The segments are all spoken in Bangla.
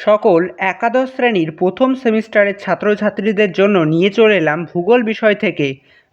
সকল একাদশ শ্রেণির প্রথম সেমিস্টারের ছাত্রছাত্রীদের জন্য নিয়ে চলে এলাম ভূগোল বিষয় থেকে।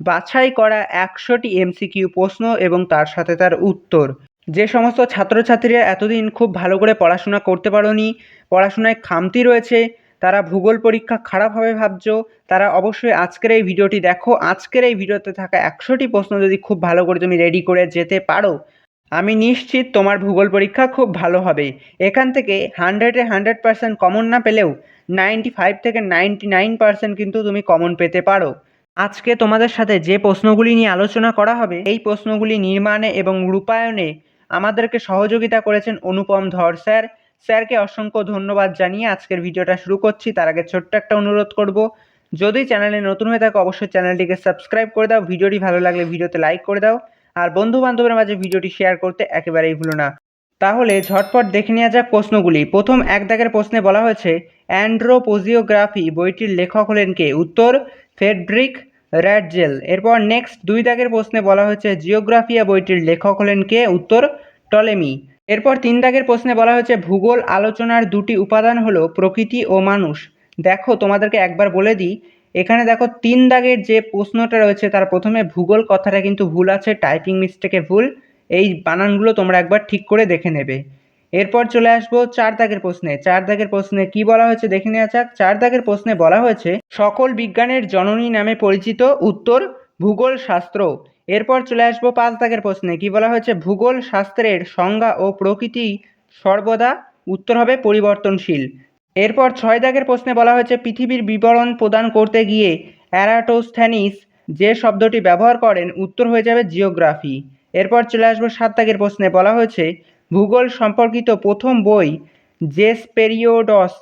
বাছাই করা একশোটি এমসিকিউ প্রশ্ন এবং তার সাথে তার উত্তর। যে সমস্ত ছাত্রছাত্রীরা এতদিন খুব ভালো করে পড়াশোনা করতে পারোনি, পড়াশোনায় খামতি রয়েছে, তারা ভূগোল পরীক্ষা খারাপভাবে ভাবছ, তারা অবশ্যই আজকের এই ভিডিওটি দেখো। আজকের এই ভিডিওতে থাকা একশোটি প্রশ্ন যদি খুব ভালো করে তুমি রেডি করে যেতে পারো আমি নিশ্চিত তোমার ভূগোল পরীক্ষা খুব ভালো হবে। এখান থেকে হান্ড্রেডে হান্ড্রেড পার্সেন্ট কমন না পেলেও নাইনটি ফাইভ থেকে নাইনটি নাইন পার্সেন্ট কিন্তু তুমি কমন পেতে পারো। আজকে তোমাদের সাথে যে প্রশ্নগুলি নিয়ে আলোচনা করা হবে, এই প্রশ্নগুলি নির্মাণে এবং রূপায়ণে আমাদেরকে সহযোগিতা করেছেন অনুপম ধর স্যার। স্যারকে অসংখ্য ধন্যবাদ জানিয়ে আজকের ভিডিওটা শুরু করছি। তার আগে ছোট্ট একটা অনুরোধ করব, যদি চ্যানেলে নতুন হয়ে থাকো, অবশ্যই চ্যানেলটিকে সাবস্ক্রাইব করে দাও। ভিডিওটি ভালো লাগলে ভিডিওতে লাইক করে দাও। আর বন্ধু বান্ধবের মাঝে ভিডিওটি শেয়ার করতে একেবারেই ভুলো না। তাহলে ঝটপট দেখে নেওয়া যাক প্রশ্নগুলি। প্রথম এক দাগের প্রশ্নে বলা হয়েছে, অ্যান্ড্রোপোজিওগ্রাফি বইটির লেখক হলেন কে? উত্তর, ফেডরিক র্যাডজেল। এরপর নেক্সট দুই দাগের প্রশ্নে বলা হয়েছে জিওগ্রাফিয়া বইটির লেখক হলেন কে? উত্তর, টলেমি। এরপর তিন দাগের প্রশ্নে বলা হয়েছে, ভূগোল আলোচনার দুটি উপাদান হলো প্রকৃতি ও মানুষ। দেখো, তোমাদেরকে একবার বলে দিই এখানে দেখো তিন দাগের যে প্রশ্নটা রয়েছে, তার প্রথমে ভূগোল কথাটা কিন্তু ভুল আছে টাইপিং মিস্টেকে ভুল। এই বানানগুলো তোমরা একবার ঠিক করে দেখে নেবে। এরপর চলে আসব চার দাগের প্রশ্নে। চার দাগের প্রশ্নে কি বলা হয়েছে? দেখে নেওয়া যাক। চার দাগের প্রশ্নে বলা হয়েছে, সকল বিজ্ঞানের জননী নামে পরিচিত উত্তর ভূগোল শাস্ত্র। এরপর চলে আসব পাঁচ দাগের প্রশ্নে। কি বলা হয়েছে? ভূগোল শাস্ত্রের সংজ্ঞা ও প্রকৃতি সর্বদা উত্তর হবে পরিবর্তনশীল। এরপর ছয় দাগের প্রশ্নে বলা হয়েছে, পৃথিবীর বিবরণ প্রদান করতে গিয়ে অ্যারাটোস্থ্যানিস যে শব্দটি ব্যবহার করেন, উত্তর হয়ে যাবে জিওগ্রাফি। এরপর চলে আসব সাত দাগের প্রশ্নে। বলা হয়েছে, ভূগোল সম্পর্কিত প্রথম বই জেসপেরিওডস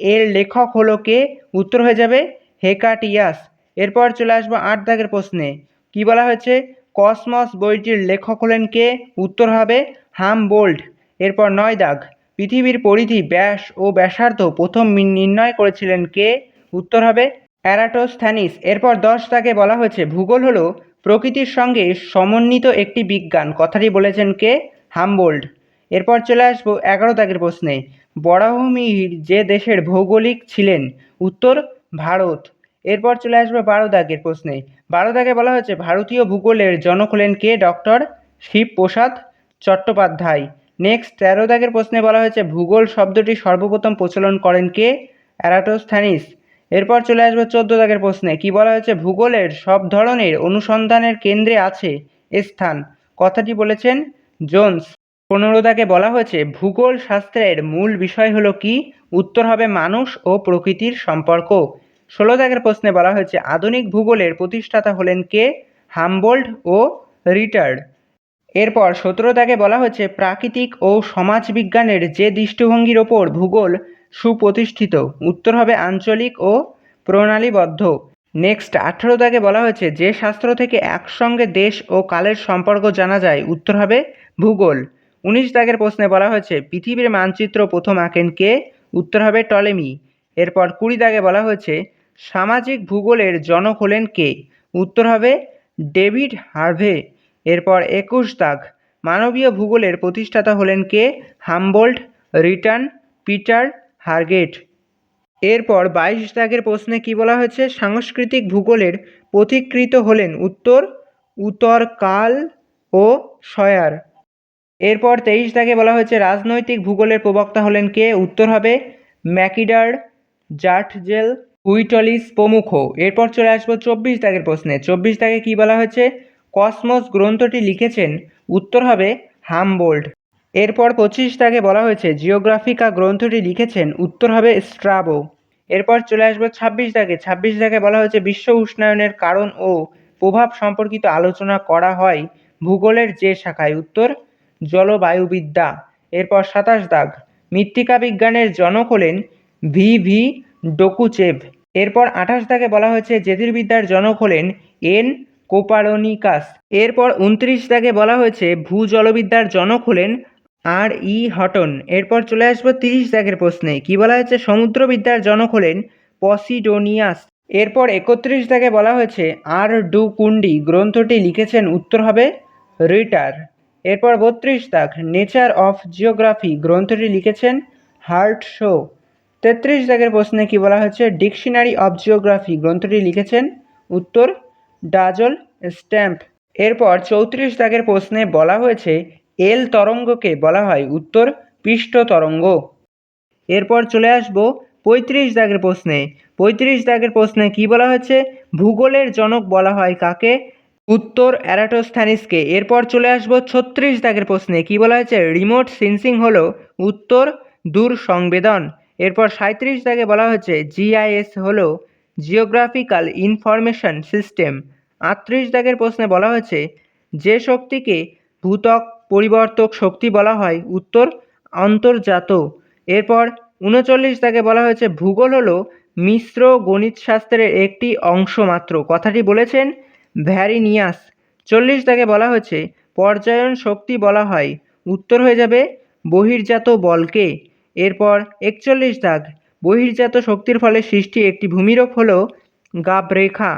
এর লেখক হলো কে? উত্তর হয়ে যাবে হেকাটিয়াস। এরপর চলে আসব আট দাগের প্রশ্নে। কি বলা হয়েছে? কসমস বইটির লেখক হলেন কে? উত্তর হবে হাম বোল্ড এরপর নয় দাগ। পৃথিবীর পরিধি ব্যাস ও ব্যাসার্ধ প্রথম নির্ণয় করেছিলেন কে? উত্তর হবে অ্যারাটোস্থ্যানিস। এরপর দশ দাগে বলা হয়েছে। ভূগোল হলো প্রকৃতির সঙ্গে সমন্বিত একটি বিজ্ঞান। কথাটি বলেছেন কে? হামবোল্ড। এরপর চলে আসব এগারো দাগের প্রশ্নে। বরাহমিহির যে দেশের ভৌগোলিক ছিলেন? উত্তর, ভারত। এরপর চলে আসবে বারো দাগের প্রশ্নে। বারো দাগে বলা হয়েছে, ভারতীয় ভূগোলের জনক হলেন কে? ডক্টর শিবপ্রসাদ চট্টোপাধ্যায়। নেক্সট তেরো দাগের প্রশ্নে বলা হয়েছে, ভূগোল শব্দটি সর্বপ্রথম প্রচলন করেন কে? অ্যারাটোস্থ্যানিস এরপর চলে আসবে চোদ্দ দাগের প্রশ্নে, কি বলা হয়েছে, ভূগোলের সব ধরনের অনুসন্ধানের কেন্দ্রে আছে স্থান। কথাটি বলেছেন জোন্স। পনেরো দাগে বলা হয়েছে, ভূগোল শাস্ত্রের মূল বিষয় হলো কি? উত্তর হবে মানুষ ও প্রকৃতির সম্পর্ক। ষোলো দাগের প্রশ্নে বলা হয়েছে, আধুনিক ভূগোলের প্রতিষ্ঠাতা হলেন কে? হামবোল্ড ও রিটার্ড। এরপর সতেরো দাগে বলা হয়েছে প্রাকৃতিক ও সমাজবিজ্ঞানের যে দৃষ্টিভঙ্গির ওপর ভূগোল সুপ্রতিষ্ঠিত, উত্তর হবে আঞ্চলিক ও প্রণালীবদ্ধ। নেক্সট আঠেরো দাগে বলা হয়েছে যে শাস্ত্র থেকে একসঙ্গে দেশ ও কালের সম্পর্ক জানা যায়, উত্তর হবে ভূগোল। উনিশ দাগের প্রশ্নে বলা হয়েছে, পৃথিবীর মানচিত্র প্রথম আঁকেন কে? উত্তর হবে টলেমি। এরপর কুড়ি দাগে বলা হয়েছে, সামাজিক ভূগোলের জনক হলেন কে? উত্তর হবে ডেভিড হার্ভে। এরপর একুশ দাগ। মানবীয় ভূগোলের প্রতিষ্ঠাতা হলেন কে? Humboldt Ritter, Peter Haggett. এরপর বাইশ দাগের প্রশ্নে কি বলা হয়েছে? সাংস্কৃতিক ভূগোলের পথিকৃত হলেন উত্তর উত্তর কাল ও সয়ার এরপর তেইশ দাগে বলা হয়েছে, রাজনৈতিক ভূগোলের প্রবক্তা হলেন কে? উত্তর হবে ম্যাকিডার জাটজেল হুইটলিস প্রমুখ। এরপর চলে আসব চব্বিশ দাগের প্রশ্নে। চব্বিশ দাগে কি বলা হয়েছে? কসমস গ্রন্থটি লিখেছেন, উত্তর হবে হামবোল্ড। এরপর পঁচিশ দাগে বলা হয়েছে, জিওগ্রাফিকা গ্রন্থটি লিখেছেন, উত্তর হবে স্ট্রাবো। এরপর চলে আসব ছাব্বিশ দাগে। ছাব্বিশ দাগে বলা হয়েছে, বিশ্ব উষ্ণায়নের কারণ ও প্রভাব সম্পর্কিত আলোচনা করা হয় ভূগোলের যে শাখায়। উত্তর, জলবায়ুবিদ্যা। এরপর সাতাশ দাগ। মৃত্তিকা বিজ্ঞানের জনক হলেন ভি ভি ডোকুচেভ। এরপর আঠাশ দাগে বলা হয়েছে, জ্যোতির্বিদ্যার জনক হলেন এন কোপারনিকাস। এরপর উনত্রিশ দাগে বলা হয়েছে, ভূজলবিদ্যার জনক হলেন আর ই হটন। এরপর চলে আসব তিরিশ দাগের প্রশ্নে। কি বলা হয়েছে? সমুদ্রবিদ্যার জনক হলেন পসিডোনিয়াস। এরপর একত্রিশ দাগে বলা হয়েছে, আর ডু কুন্ডি। গ্রন্থটি লিখেছেন উত্তর হবে রিটার। এরপর বত্রিশ দাগ, নেচার অফ জিওগ্রাফি। গ্রন্থটি লিখেছেন হার্ট শো। তেত্রিশ দাগের প্রশ্নে কি বলা হয়েছে? Dictionary of geography. গ্রন্থটি লিখেছেন উত্তর ডাজল স্ট্যাম্প। এরপর চৌত্রিশ দাগের প্রশ্নে বলা হয়েছে, এল তরঙ্গকে বলা হয় উত্তর পৃষ্ঠ তরঙ্গ। এরপর চলে আসব পঁয়ত্রিশ দাগের প্রশ্নে। পঁয়ত্রিশ দাগের প্রশ্নে কি বলা হয়েছে? ভূগোলের জনক বলা হয় কাকে? উত্তর অ্যারাটোস্থানিসকে। এরপর চলে আসব ছত্রিশ দাগের প্রশ্নে। কি বলা হয়েছে? রিমোট সেন্সিং হলো উত্তর দূর সংবেদন এরপর সাঁত্রিশ দাগে বলা হয়েছে, জিআইএস হলো জিওগ্রাফিক্যাল ইনফরমেশন সিস্টেম আটত্রিশ দাগের প্রশ্নে বলা হয়েছে, যে শক্তিকে ভূতক পরিবর্তক শক্তি বলা হয়, উত্তর অন্তর্জাত এরপর উনচল্লিশ দাগে বলা হয়েছে, ভূগোল হলো মিশ্র গণিতশাস্ত্রের একটি অংশ মাত্র। কথাটি বলেছেন ভ্যারিনিয়াস। চল্লিশ দাগে বলা হয়েছে, পর্যায়ন শক্তি বলা হয়, উত্তর হয়ে যাবে বহির্জাত বলকে। এরপর একচল্লিশ দাগ বহির্জাত শক্তির ফলে সৃষ্টি একটি ভূমিরূপ হলো গাবরেখা।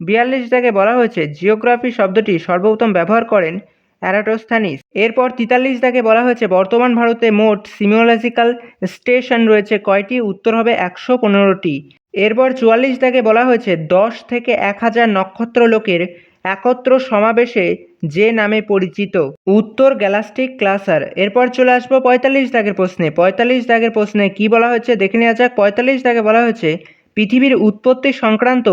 বিয়াল্লিশ দাগে বলা হয়েছে, জিওগ্রাফি শব্দটি সর্বপ্রথম ব্যবহার করেন অ্যারাটোস্থানিস। এরপর তেতাল্লিশ দাগে বলা হয়েছে, বর্তমান ভারতে মোট সিমিওলজিক্যাল স্টেশন রয়েছে কয়টি? উত্তর হবে একশো পনেরোটি। এরপর চুয়াল্লিশ দাগে বলা হয়েছে, দশ থেকে এক হাজার নক্ষত্র লোকের একত্র সমাবেশে যে নামে পরিচিত। উত্তর গ্যালাস্টিক ক্লাসার। এরপর চলে আসব পঁয়তাল্লিশ দাগের প্রশ্নে। পঁয়তাল্লিশ দাগের প্রশ্নে কি বলা হয়েছে? দেখে নেওয়া যাক। পঁয়তাল্লিশ দাগে বলা হয়েছে, পৃথিবীর উৎপত্তি সংক্রান্ত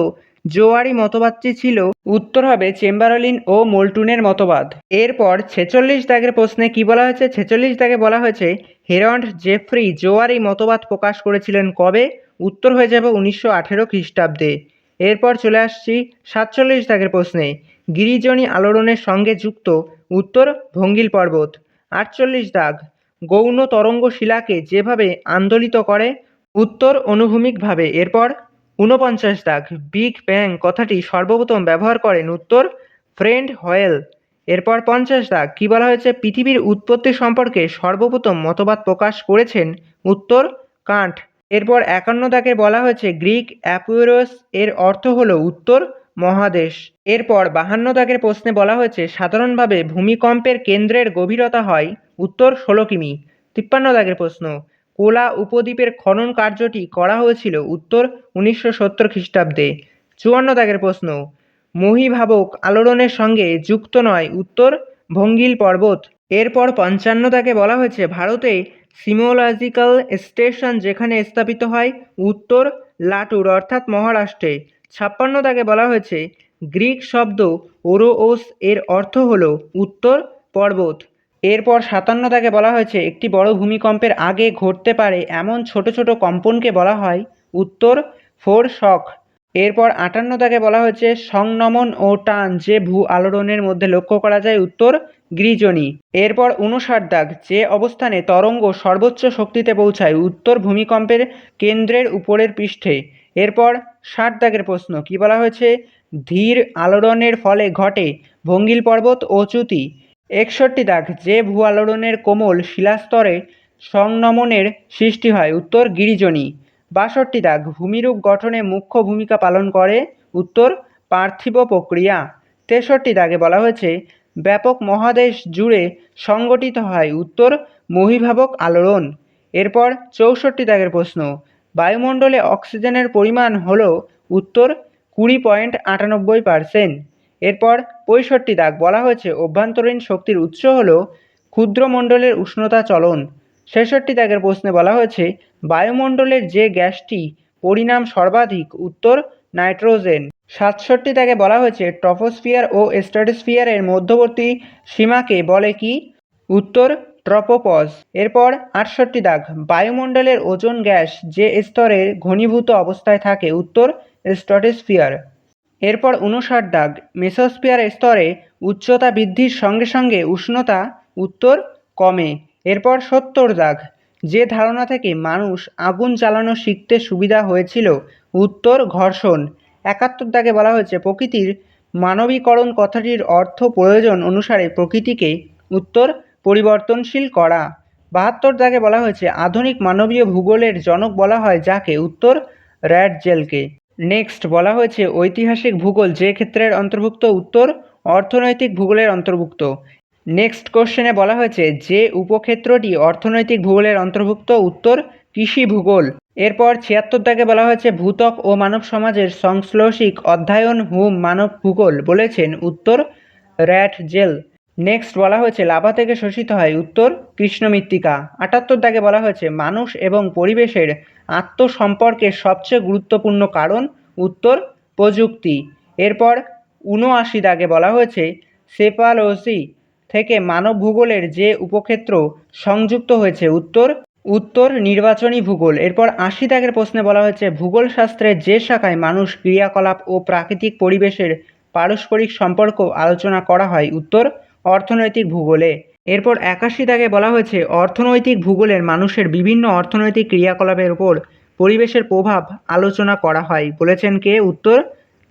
জোয়ারি মতবাদটি ছিল উত্তর হবে চেম্বারলিন ও মোল্টুনের মতবাদ। এরপর ছেচল্লিশ দাগের প্রশ্নে কি বলা হয়েছে? ছেচল্লিশ দাগে বলা হয়েছে, হেরন্ড জেফ্রি জোয়ারি মতবাদ প্রকাশ করেছিলেন কবে? উত্তর হয়ে যাবে উনিশশো আঠেরো খ্রিস্টাব্দে। এরপর চলে আসছি সাতচল্লিশ দাগের প্রশ্নে। গিরিজনী আলোড়নের সঙ্গে যুক্ত উত্তর ভঙ্গিল পর্বত। আটচল্লিশ দাগ, গৌণ তরঙ্গ শিলাকে যেভাবে আন্দোলিত করে, উত্তর অনুভূমিকভাবে। এরপর ঊনপঞ্চাশ দাগ, বিগ ব্যাং কথাটি সর্বপ্রথম ব্যবহার করেন উত্তর ফ্রেন্ড হয়েল। এরপর পঞ্চাশ দাগ, কী বলা হয়েছে? পৃথিবীর উৎপত্তি সম্পর্কে সর্বপ্রথম মতবাদ প্রকাশ করেছেন উত্তর কান্ট। এরপর একান্ন দাগে বলা হয়েছে, গ্রিক অ্যাপুরোস এর অর্থ হল উত্তর মহাদেশ। এরপর বাহান্ন দাগের প্রশ্নে বলা হয়েছে, সাধারণভাবে ভূমিকম্পের কেন্দ্রের গভীরতা হয় উত্তর ষোলো কিমি। তিপ্পান্ন দাগের প্রশ্ন, কোলা উপদ্বীপের খনন কার্যটি করা হয়েছিল উত্তর উনিশশো সত্তর খ্রিস্টাব্দে। চুয়ান্ন দাগের প্রশ্ন, মহিভাবক আলোড়নের সঙ্গে যুক্ত নয় উত্তর ভঙ্গিল পর্বত। এরপর পঞ্চান্ন দাগে বলা হয়েছে, ভারতে সিমোলজিক্যাল স্টেশন যেখানে স্থাপিত হয় উত্তর লাটুর, অর্থাৎ মহারাষ্ট্রে। ছাপ্পান্ন দাগে বলা হয়েছে, গ্রিক শব্দ ওরোওস এর অর্থ হল উত্তর পর্বত। এরপর সাতান্ন দাগে বলা হয়েছে, একটি বড় ভূমিকম্পের আগে ঘটতে পারে এমন ছোট ছোট কম্পনকে বলা হয় উত্তর ফোর শক এরপর আটান্ন দাগে বলা হয়েছে, সংনমন ও টান যে ভূ আলোড়নের মধ্যে লক্ষ্য করা যায় উত্তর গ্রিজনি। এরপর উনষাট দাগ। যে অবস্থানে তরঙ্গ সর্বোচ্চ শক্তিতে পৌঁছায়, উত্তর ভূমিকম্পের কেন্দ্রের উপরের পৃষ্ঠে। এরপর ষাট দাগের প্রশ্ন, কি বলা হয়েছে? ধীর আলোড়নের ফলে ঘটে ভঙ্গিল পর্বত ও চ্যুতি। একষট্টি দাগ। যে ভূ আলোড়নের কোমল শিলাস্তরে সংনমনের সৃষ্টি হয়, উত্তর গিরিজনী। বাষট্টি দাগ। ভূমিরূপ গঠনে মুখ্য ভূমিকা পালন করে, উত্তর পার্থিব প্রক্রিয়া। তেষট্টি দাগে বলা হয়েছে ব্যাপক মহাদেশ জুড়ে সংগঠিত হয় উত্তর মহিভাবক আলোড়ন। এরপর চৌষট্টি দাগের প্রশ্ন, বায়ুমণ্ডলে অক্সিজেনের পরিমাণ হল উত্তর কুড়ি পয়েন্ট আটানব্বই পারসেন্ট। এরপর পঁয়ষট্টি দাগ বলা হয়েছে, অভ্যন্তরীণ শক্তির উৎস হল ক্ষুদ্রমণ্ডলের উষ্ণতা চলন। ছেষট্টি দাগের প্রশ্নে বলা হয়েছে, বায়ুমণ্ডলের যে গ্যাসটি, পরিণাম সর্বাধিক উত্তর নাইট্রোজেন। সাতষট্টি দাগে বলা হয়েছে ট্রপোস্ফিয়ার ও স্ট্র্যাটোস্ফিয়ারের মধ্যবর্তী সীমাকে বলে কি? উত্তর, ট্রপোপজ। এরপর আটষট্টি দাগ। বায়ুমণ্ডলের ওজোন গ্যাস যে স্তরে ঘনীভূত অবস্থায় থাকে, উত্তর, স্ট্র্যাটোস্ফিয়ার। এরপর উনষাট দাগ। মেসোস্ফিয়ার স্তরে উচ্চতা বৃদ্ধির সঙ্গে সঙ্গে উষ্ণতা, উত্তর, কমে। এরপর সত্তর দাগ। যে ধারণা থেকে মানুষ আগুন জ্বালানো শিখতে সুবিধা হয়েছিল, উত্তর ঘর্ষণ। একাত্তর দাগে বলা হয়েছে, প্রকৃতির মানবীকরণ কথাটির অর্থ প্রয়োজন অনুসারে প্রকৃতিকে উত্তর পরিবর্তনশীল করা। বাহাত্তর দাগে বলা হয়েছে, আধুনিক মানবীয় ভূগোলের জনক বলা হয় যাকে উত্তর র্যাডজেলকে নেক্সট বলা হয়েছে, ঐতিহাসিক ভূগোল যে ক্ষেত্রের অন্তর্ভুক্ত উত্তর অর্থনৈতিক ভূগোলের অন্তর্ভুক্ত। নেক্সট বলা হয়েছে যে উপক্ষেত্রটি অর্থনৈতিক ভূগোলের অন্তর্ভুক্ত উত্তর কৃষি ভূগোল। এরপর ছিয়াত্তর দাগে বলা হয়েছে ভূতক ও মানব সমাজের সংশ্লেষিক অধ্যয়ন হুম মানব ভূগোল বলেছেন উত্তর র্যাট জেল। নেক্সট বলা হয়েছে লাভা থেকে শোষিত হয় উত্তর কৃষ্ণ মৃত্তিকা আটাত্তর দাগে বলা হয়েছে মানুষ এবং পরিবেশের আত্মসম্পর্কের সবচেয়ে গুরুত্বপূর্ণ কারণ উত্তর প্রযুক্তি। এরপর উনআশি দাগে বলা হয়েছে সেফালোসি থেকে মানব ভূগোলের যে উপক্ষেত্র সংযুক্ত হয়েছে, উত্তর উত্তর নির্বাচনী ভূগোল। এরপর আশি দাগের প্রশ্নে বলা হয়েছে ভূগোল শাস্ত্রের যে শাখায় মানুষ ক্রিয়াকলাপ ও প্রাকৃতিক পরিবেশের পারস্পরিক সম্পর্ক আলোচনা করা হয়, উত্তর অর্থনৈতিক ভূগোলে। এরপর একাশি দাগে বলা হয়েছে, অর্থনৈতিক ভূগোলের মানুষের বিভিন্ন অর্থনৈতিক ক্রিয়াকলাপের উপর পরিবেশের প্রভাব আলোচনা করা হয়, বলেছেন কে? উত্তর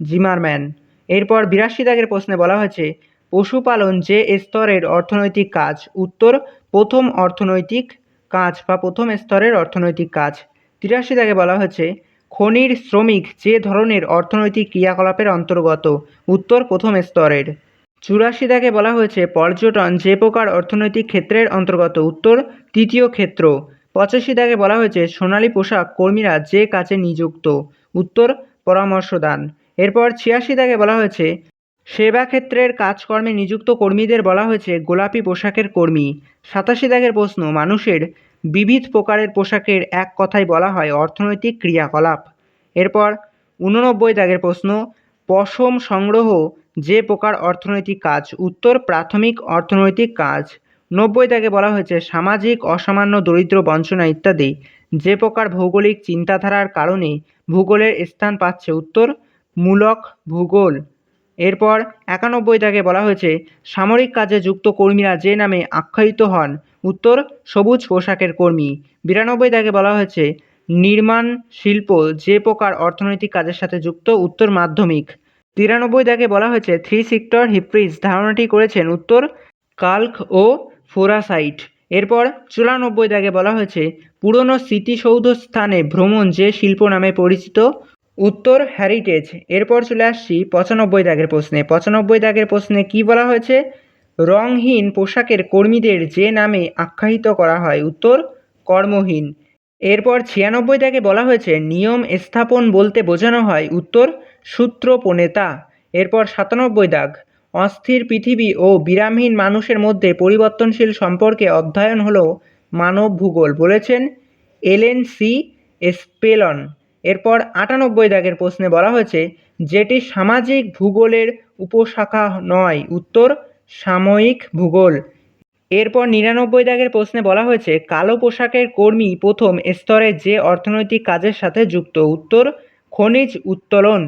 জিমারম্যান। এরপর বিরাশি দাগের প্রশ্নে বলা হয়েছে পশুপালন যে স্তরের অর্থনৈতিক কাজ, উত্তর প্রথম অর্থনৈতিক কাজ বা প্রথম স্তরের অর্থনৈতিক কাজ। তিরাশি দাগে বলা হয়েছে, খনির শ্রমিক যে ধরনের অর্থনৈতিক ক্রিয়াকলাপের অন্তর্গত, উত্তর প্রথম স্তরের। চুরাশি দাগে বলা হয়েছে, পর্যটন যে প্রকার অর্থনৈতিক ক্ষেত্রের অন্তর্গত, উত্তর তৃতীয় ক্ষেত্র। পঁচাশি দাগে বলা হয়েছে, সোনালী পোশাক কর্মীরা যে কাজে নিযুক্ত, উত্তর পরামর্শদান। এরপর ছিয়াশি দাগে বলা হয়েছে সেবা ক্ষেত্রের কাজকর্মে নিযুক্ত কর্মীদের বলা হয়েছে, গোলাপি পোশাকের কর্মী। সাতাশি দাগের প্রশ্ন, মানুষের বিবিধ প্রকারের পোশাকের এক কথায় বলা হয় অর্থনৈতিক ক্রিয়াকলাপ। এরপর উননব্বই দাগের প্রশ্ন, পশম সংগ্রহ যে প্রকার অর্থনৈতিক কাজ, উত্তর প্রাথমিক অর্থনৈতিক কাজ। নব্বই দাগে বলা হয়েছে, সামাজিক অসামান্য দরিদ্র বঞ্চনা ইত্যাদি, যে প্রকার ভৌগোলিক চিন্তাধারার কারণে ভূগোলের স্থান পাচ্ছে উত্তর মূলক ভূগোল। এরপর একানব্বই দাগে বলা হয়েছে, সামরিক কাজে যুক্ত কর্মীরা যে নামে আখ্যায়িত হন, উত্তর সবুজ পোশাকের কর্মী। বিরানব্বই দাগে বলা হয়েছে, নির্মাণ শিল্প যে প্রকার অর্থনৈতিক কাজের সাথে যুক্ত উত্তর মাধ্যমিক। তিরানব্বই দাগে বলা হয়েছে, থ্রি সেক্টর হিপ্রিজ ধারণাটি করেছেন উত্তর কাল্ক ও ফোরাসাইট। এরপর চুরানব্বই দাগে বলা হয়েছে, পুরনো স্মৃতিসৌধ স্থানে ভ্রমণ যে শিল্প নামে পরিচিত উত্তর হ্যারিটেজ এরপর চলে আসছি পঁচানব্বই দাগের প্রশ্নে। পঁচানব্বই দাগের প্রশ্নে কি বলা হয়েছে? রংহীন পোশাকের কর্মীদের যে নামে আখ্যায়িত করা হয়, উত্তর কর্মহীন। এরপর ছিয়ানব্বই দাগে বলা হয়েছে, নিয়ম স্থাপন বলতে বোঝানো হয়, উত্তর সূত্র প্রণেতা এরপর সাতানব্বই দাগ, অস্থির পৃথিবী ও বিরামহীন মানুষের মধ্যে পরিবর্তনশীল সম্পর্কে অধ্যয়ন হল মানব ভূগোল বলেছেন এলেন সি স্পেলন। এরপর আটানব্বই দাগের প্রশ্নে বলা হয়েছে, যেটি সামাজিক ভূগোলের উপশাখা নয়, উত্তর সাময়িক ভূগোল। এরপর নিরানব্বই দাগের প্রশ্নে বলা হয়েছে, কালো পোশাকের কর্মী প্রথম স্তরে যে অর্থনৈতিক কাজের সাথে যুক্ত, উত্তর খনিজ উত্তোলন।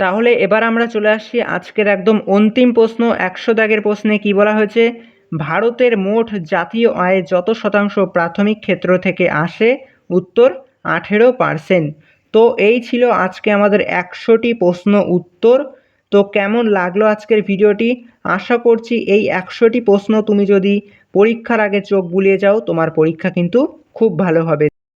তাহলে এবার আমরা চলে আসছি আজকের একদম অন্তিম প্রশ্ন, একশো দাগের প্রশ্নে কি বলা হয়েছে, ভারতের মোট জাতীয় আয়ে যত শতাংশ প্রাথমিক ক্ষেত্র থেকে আসে, উত্তর আঠেরো পারসেন্ট তো এই ছিল আজকে আমাদের একশোটি প্রশ্ন উত্তর। তো কেমন লাগল আজকের ভিডিওটি? আশা করছি এই একশোটি প্রশ্ন তুমি যদি পরীক্ষার আগে চোখ বুলিয়ে যাও, তোমার পরীক্ষা কিন্তু খুব ভালো হবে।